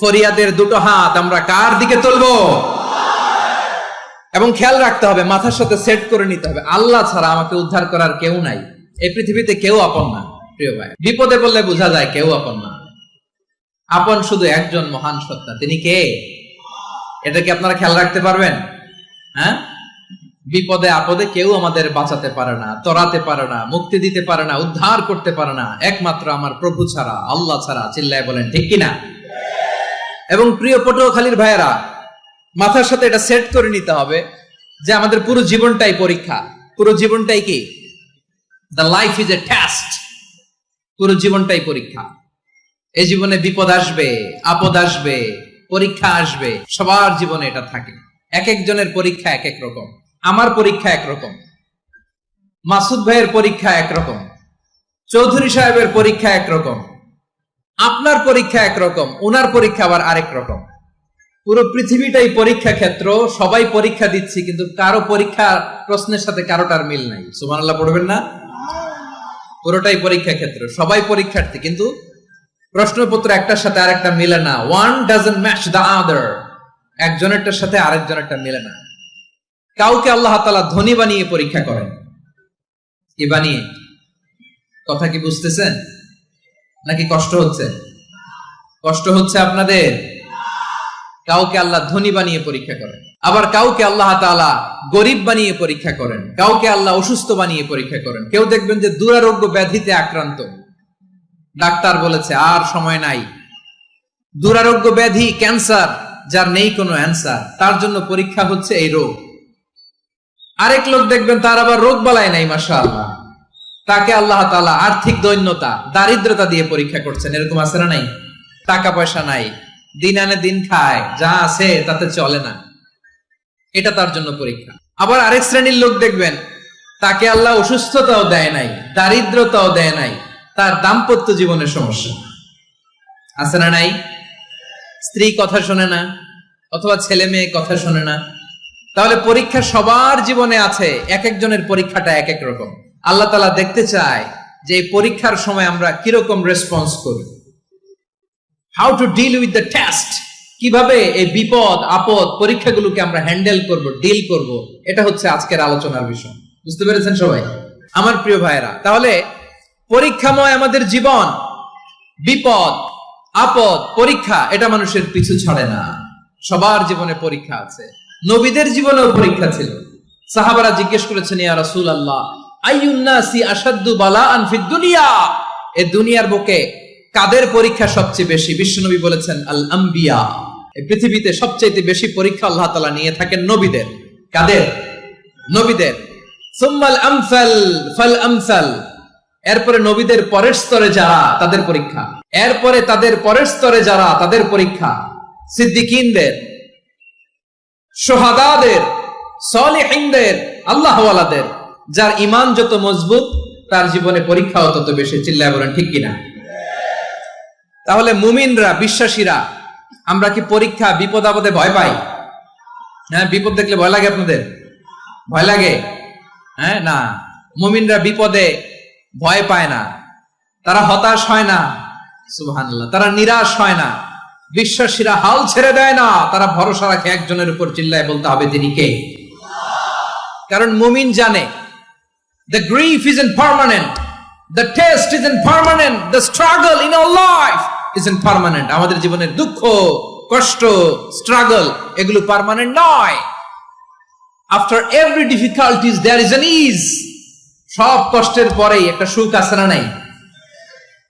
ফরিয়াদের দুটো হাত আমরা কার দিকে তুলবো? এবং খেয়াল রাখতে হবে, মাথার সাথে সেট করে নিতে হবে। আল্লাহ ছাড়া আমাকে উদ্ধার করার কেউ নাই। এই পৃথিবীতে কেউ আপন না, প্রিয় ভাই। বিপদে বললে বোঝা যায় কেউ আপন না। আপন শুধু একজন মহান সত্তা, তিনি কে? এটা কি আপনারা খেয়াল রাখতে পারবেন? হ্যাঁ? বিপদে, আপদে কেউ আমাদের বাঁচাতে পারে না, তরাতে পারে না, মুক্তি দিতে পারে না, উদ্ধার করতে পারে না। একমাত্র আমার প্রভু ছাড়া, আল্লাহ ছাড়া, চিল্লায় বলেন, ঠিক কিনা? এবং প্রিয় পটুয়াখালীর ভাইয়েরা, মাথার সাথে এটা সেট করে নিতে হবে যে আমাদের পুরো জীবনটাই পরীক্ষা। পুরো জীবনটাই কি? The life is a test পুরো জীবনটাই পরীক্ষা। এই জীবনে বিপদ আসবে, আপদ আসবে, পরীক্ষা আসবে, সবার জীবনে এটা থাকে। এক একজনের পরীক্ষা এক এক রকম। আমার পরীক্ষা একরকম মাসুদ ভাইয়ের পরীক্ষা একরকম চৌধুরী সাহেবের পরীক্ষা একরকম আপনার পরীক্ষা একরকম, ওনার পরীক্ষা আবার আরেক রকম। পুরো পৃথিবীটাই পরীক্ষা ক্ষেত্র, সবাই পরীক্ষা দিচ্ছি, কিন্তু কারও পরীক্ষা প্রশ্নের সাথে কারোটার মিল নাই। সুমান আল্লাহ পড়বেন না? পুরোটাই পরীক্ষা ক্ষেত্র, সবাই পরীক্ষার্থী, কিন্তু প্রশ্নপত্র একটার সাথে আরেকটা মিলে না। One doesn't match the other একজনেরটার সাথে আরেকজনেরটা মিলে না। কাউকে আল্লাহ তালা ধনী বানিয়ে পরীক্ষা করেন। কি বানিয়ে। কথা কি বুঝতেছেন? নাকি কষ্ট হচ্ছে? কষ্ট হচ্ছে আপনাদের? কাউকে আল্লাহ ধনী বানিয়ে পরীক্ষা করেন। আবার কাউকে আল্লাহ তাআলা গরিব বানিয়ে পরীক্ষা করেন। কাউকে আল্লাহ অসুস্থ বানিয়ে পরীক্ষা করেন। কেউ দেখবেন যে দুরারোগ্য ব্যাধিতে আক্রান্ত। ডাক্তার বলেছে, আর সময় নাই। দুরারোগ্য ব্যাধি ক্যান্সার, যার নেই কোনো অ্যান্সার। তার জন্য পরীক্ষা হচ্ছে এই রোগ। আরেক লোক দেখবেন তার আবার রোগ বালাই নাই মাসা আল্লাহ তাকে আল্লাহ তালা আর্থিক দৈন্যতা, দারিদ্রতা দিয়ে পরীক্ষা করছেন। এরকম আছে না নাই? টাকা পয়সা নাই। দিন আনে দিন খায়, যা আছে তাতে চলে না। এটা তার জন্য পরীক্ষা। আবার আরেক শ্রেণির লোক দেখবেন, তাকে আল্লাহ অসুস্থতাও দেয় নাই, দারিদ্রতাও দেয় নাই, তার দাম্পত্য জীবনের সমস্যা। আছে না নাই? স্ত্রী কথা শোনে না, অথবা ছেলে মেয়ে কথা শোনে না। তাহলে পরীক্ষা সবার জীবনে আছে, এক একজনের পরীক্ষাটা এক এক রকম। আল্লাহ তালা দেখতে চায় যে এই পরীক্ষার সময় আমরা কীরকম রেসপন্স করি। How to deal with the test কীভাবে এই বিপদ, আপদ পরীক্ষাগুলোকে আমরা হ্যান্ডেল করব ডিল করব? এটা হচ্ছে আজকের আলোচনার বিষয়। বুঝতে পেরেছেন সবাই? আমার প্রিয় ভাইরা তাহলে পরীক্ষাময় আমাদের জীবন, বিপদ, আপদ, পরীক্ষা, এটা মানুষের পিছু ছাড়ে না। সবার জীবনে পরীক্ষা আছে। নবীদের জীবনেও পরীক্ষা ছিল। সাহাবারা জিজ্ঞেস করেছেন, ইয়া রাসূল আল্লাহ আইয়ুন্নাসি আসাদ্দু বালা আনফিদ দুনিয়া। এ দুনিয়ার বুকে কাদের পরীক্ষা সবচেয়ে বেশি? বিশ্বনবী বলেছেন আল আম্বিয়া পৃথিবীতে সবচেয়ে বেশি পরীক্ষা আল্লাহ তাআলা নিয়ে থাকেন নবীদের। কাদের? নবীদের। সুম্মাল আমসাল ফাল আমসাল। এরপরে নবীদের পরের স্তরে যারা, তাদের পরীক্ষা। এরপরে তাদের পরের স্তরে যারা, তাদের পরীক্ষা। সিদ্দিকিনদের, সোহাদাদের, সলিহিনদের, আল্লাহওয়ালাদের। যার ইমান যত মজবুত, তার জীবনে পরীক্ষাও তত বেশি। চিল্লায় বলেন, ঠিক কিনা? তাহলে মুমিনরা, বিশ্বাসীরা, আমরা কি পরীক্ষা বিপদ আপদে ভয় পাই? হ্যাঁ বিপদ দেখলে ভয় লাগে আপনাদের? ভয় লাগে? হ্যাঁ না। মুমিনরা বিপদে ভয় পায় না। তারা হতাশ হয় না। সুবহানাল্লাহ। তারা নিরাশ হয় না। বিশ্বাসীরা হাল ছেড়ে দেয় না। তারা ভরসা রাখে একজনের উপর, চিল্লায় বলতে হবে তিনি কে? কারণ মুমিন জানে the grief isn't permanent. The test isn't permanent. The struggle in our life isn't permanent. আমাদের জীবনের দুঃখ, কষ্ট স্ট্রাগল এগুলো পার্মানেন্ট নয় after every difficulties there is an ease সব কষ্টের পরেই একটা সুখ আছে না নাই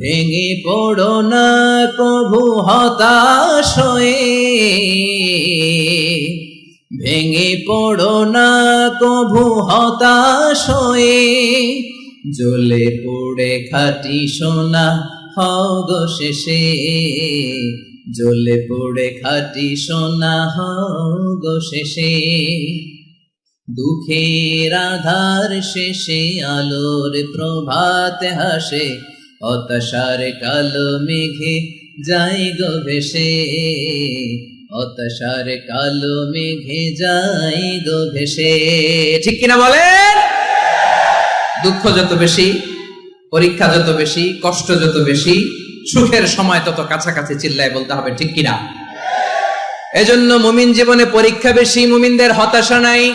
ভেঙে পড়ো না প্রভু হতাশ ভেঙে পড়ো না কভু হতাশ জ্বলে পড়ে খাটি সোনা হগ শেষে। জ্বলে পড়ে খাটি সোনা হগ শেষে। দুঃখের আধার শেষে আলোর প্রভাত হাসে। হতাশার কালো মেঘে যাই গো ভেসে। হতাশার কালো মেঘে যাই গো ভেসে। ঠিক কিনা বলেন? দুঃখ যত বেশি, পরীক্ষা যত বেশি, কষ্ট যত বেশি, সুখের সময় তত কাছাকাছি চিল্লায় বলতে হবে, ঠিক কিনা? এজন্য মুমিন জীবনে পরীক্ষা বেশি, মুমিনদের হতাশা নাই।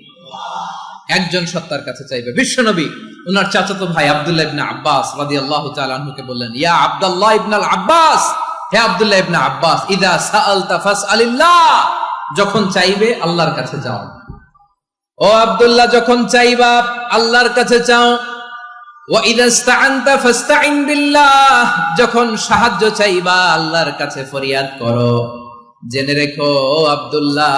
একজন সত্তার কাছে চাইবে। বিশ্বনবী ওনার চাচাতো ভাই আব্দুল্লাহ ইবনে আব্বাস রাদিয়াল্লাহু তাআলা আনহুকে বললেন, ইয়া আব্দুল্লাহ ইবনে আল আব্বাস, হে আব্দুল্লাহ ইবনে আব্বাস, ইদা সাআলতা ফাসআলিল্লাহ। যখন চাইবে আল্লাহর কাছে যাও। ও আব্দুল্লাহ, যখন চাইবা আল্লাহর কাছে চাও ফাসতাইন বিল্লাহ। যখন সাহায্য চাইবা আল্লাহর কাছে ফরিয়াদ করো। জেনে রেখো, ও আব্দুল্লাহ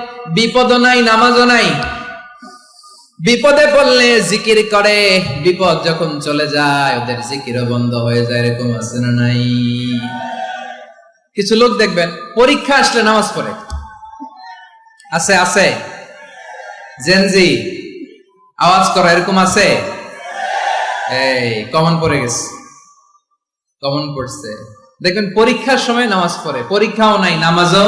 বিপদও নাই, নামাজও নাই। বিপদে পড়লে জিকির করে, বিপদ যখন চলে যায়, ওদের জিকিরও বন্ধ হয়ে যায়, এরকম আছে না নাই? কিছু লোক দেখবেন, পরীক্ষা আসলে নামাজ পড়ে। আছে আছে। জেনজি আওয়াজ করা, এরকম আছে? এই কমন পড়ে গেছে। কমন পড়ছে। দেখবেন, পরীক্ষার সময় নামাজ পড়ে। পরীক্ষাও নাই, নামাজও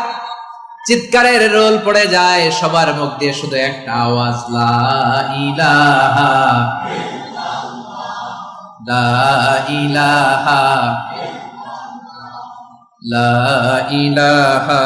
চিৎকারের রোল পড়ে যায়, সবার মুখ দিয়ে শুধু একটা আওয়াজ, লা ইলাহা লা ইলাহা লা ইলাহা